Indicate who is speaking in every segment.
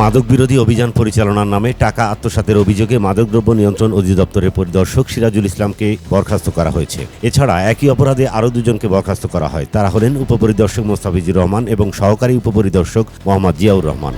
Speaker 1: মাদক বিরোধী অভিযান পরিচালনার নামে টাকা আত্মসাতের অভিযোগে মাদকদ্রব্য নিয়ন্ত্রণ অধিদপ্তরের পরিদর্শক সিরাজুল ইসলামকে বরখাস্ত করা হয়েছে। এছাড়া একই অপরাধে আরও দুজনকে বরখাস্ত করা হয়। তারা হলেন উপপরিদর্শক মোস্তাফিজুর রহমান এবং সহকারী উপপরিদর্শক মোহাম্মদ জিয়াউর রহমান।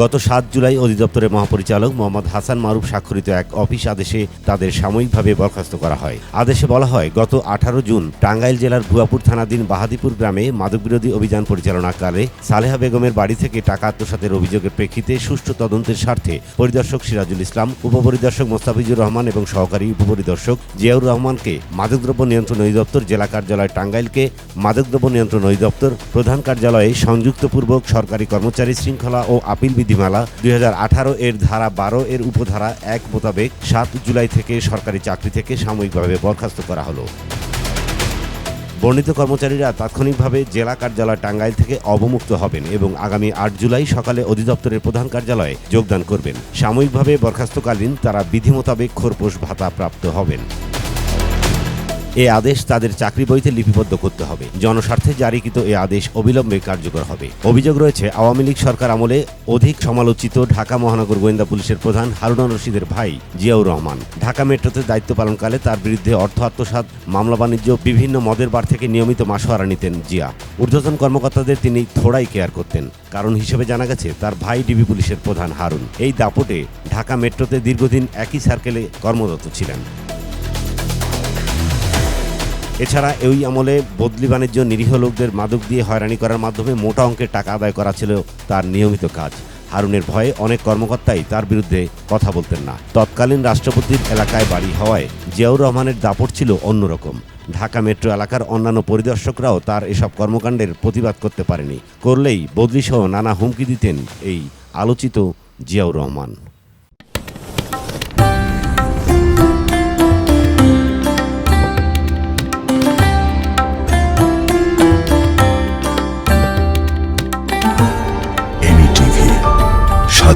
Speaker 1: গত সাত জুলাই অধিদপ্তরের মহাপরিচালক মোহাম্মদ হাসান মারুফ স্বাক্ষরিত এক অফিস আদেশে তাদের সাময়িকভাবে বরখাস্ত করা হয়। আদেশে বলা হয়, গত আঠারো জুন টাঙ্গাইল জেলার ভুয়াপুর থানাধীন বাহাদিপুর গ্রামে মাদকবিরোধী অভিযান পরিচালনাকালে সালেহা বেগমের বাড়ি থেকে টাকা আত্মসাতের অভিযোগের প্রেক্ষিতে সুষ্ঠু তদন্তের স্বার্থে পরিদর্শক সিরাজুল ইসলাম, উপপরিদর্শক মোস্তাফিজুর রহমান এবং সহকারী উপপরিদর্শক জিয়াউর রহমানকে মাদকদ্রব্য নিয়ন্ত্রণ অধিদপ্তর জেলা কার্যালয় টাঙ্গাইলকে মাদকদ্রব্য নিয়ন্ত্রণ অধিদপ্তর প্রধান কার্যালয়ে সংযুক্তপূর্বক সরকারি কর্মচারী শৃঙ্খলা ও আপিল বিধিমালা দুই হাজার আঠারো এর ধারা বারো এর উপধারা এক মোতাবেক সাত জুলাই থেকে সরকারি চাকরি থেকে সাময়িকভাবে বরখাস্ত করা হলো। বর্ণিত কর্মচারীরা তাৎক্ষণিকভাবে জেলা কার্যালয় টাঙ্গাইল থেকে অবমুক্ত হবেন এবং আগামী আট জুলাই সকালে অধিদপ্তরের প্রধান কার্যালয়ে যোগদান করবেন। সাময়িকভাবে বরখাস্তকালীন তারা বিধি মোতাবেক খোরপোশ ভাতা প্রাপ্ত হবেন। এ আদেশ তাদের চাকরি বইতে লিপিবদ্ধ করতে হবে। জনস্বার্থে জারিকৃত এ আদেশ অবিলম্বে কার্যকর হবে। অভিযোগ রয়েছে, আওয়ামী লীগ সরকার আমলে অধিক সমালোচিত ঢাকা মহানগর গোয়েন্দা পুলিশের প্রধান হারুন রশিদের ভাই জিয়াউর রহমান। ঢাকা মেট্রোতে দায়িত্ব পালনকালে তার বিরুদ্ধে অর্থ আত্মসাৎ, মামলা বাণিজ্য, বিভিন্ন মদের বার থেকে নিয়মিত মাসোয়ারা নিতেন জিয়া। ঊর্ধ্বতন কর্মকর্তাদের তিনি থোড়াই কেয়ার করতেন। কারণ হিসেবে জানা গেছে, তার ভাই ডিবি পুলিশের প্রধান হারুন। এই দাপটে ঢাকা মেট্রোতে দীর্ঘদিন একই সার্কেলে কর্মরত ছিলেন। এছাড়া এই আমলে বদলি বাণিজ্য নিরীহ লোকদের মাদক দিয়ে হয়রানি করার মাধ্যমে মোটা অঙ্কের টাকা আদায় করা ছিল তার নিয়মিত কাজ। হারুনের ভয়ে অনেক কর্মকর্তাই তার বিরুদ্ধে কথা বলতেন না। তৎকালীন রাষ্ট্রপতির এলাকায় বাড়ি হওয়ায় জিয়াউর রহমানের দাপট ছিল অন্যরকম। ঢাকা মেট্রো এলাকার অন্যান্য পরিদর্শকরাও তার এসব কর্মকাণ্ডের প্রতিবাদ করতে পারেনি। করলেই বদলিসহ নানা হুমকি দিতেন এই আলোচিত জিয়াউর রহমান।